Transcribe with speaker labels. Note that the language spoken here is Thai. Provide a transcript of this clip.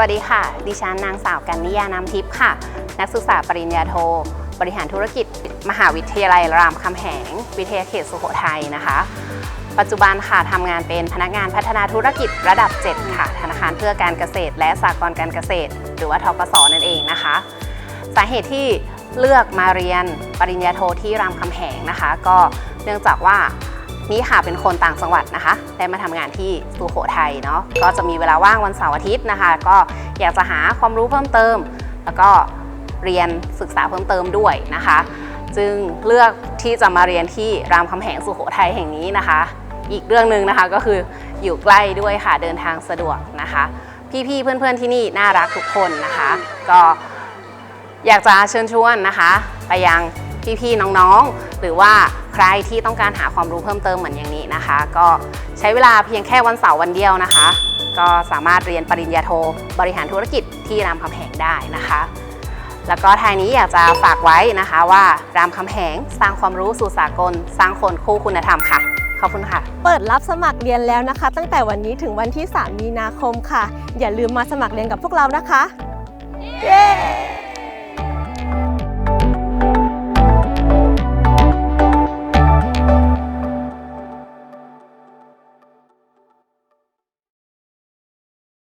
Speaker 1: สวัสดีค่ะ ดิฉันนางสาวกันนิยานามทิพย์ค่ะ นักศึกษาปริญญาโท บริหารธุรกิจ มหาวิทยาลัยรามคำแหง วิทยาเขตสุโขทัยนะคะ ปัจจุบันค่ะทำงานเป็นพนักงานพัฒนาธุรกิจระดับ 7 ค่ะ ธนาคารเพื่อการเกษตร และสหกรณ์การเกษตร หรือว่าทกสนั่นเองนะคะ สาเหตุที่เลือกมาเรียนปริญญาโทที่รามคำแหงนะคะ ก็เนื่องจากว่า นี่ค่ะเป็นคนต่างจังหวัดนะคะ ได้มาทำงานที่สุโขทัยเนาะก็จะมีเวลาว่างวันเสาร์อาทิตย์นะคะ ก็อยากจะหาความรู้เพิ่มเติม แล้วก็เรียนศึกษาเพิ่มเติมด้วยนะคะ จึงเลือกที่จะมาเรียนที่รามคำแหงสุโขทัยแห่งนี้นะคะ อีกเรื่องหนึ่งนะคะก็คืออยู่ใกล้ด้วยค่ะเดินทางสะดวกนะคะ พี่ๆเพื่อนๆที่นี่น่ารักทุกคนนะคะ ก็อยากจะเชิญชวนนะคะ ไปยัง พี่ๆน้องๆ หรือว่าใครที่ต้องการหาความรู้เพิ่มเติมเหมือนอย่างนี้นะคะ ก็ใช้เวลาเพียงแค่วันเสาร์วันเดียวนะคะ ก็สามารถเรียนปริญญาโท บริหารธุรกิจที่รามคำแหงได้นะคะ แล้วก็ทายนี้อยากจะฝากไว้นะคะว่ารามคำแหงสร้างความรู้สู่สากล สร้างคนคู่คุณธรรมค่ะขอบคุณค่ะ
Speaker 2: เปิดรับสมัครเรียนแล้วนะคะ ตั้งแต่วันนี้ถึงวันที่ 3 มีนาคมค่ะ อย่าลืมมาสมัครเรียนกับพวกเรานะคะ เย้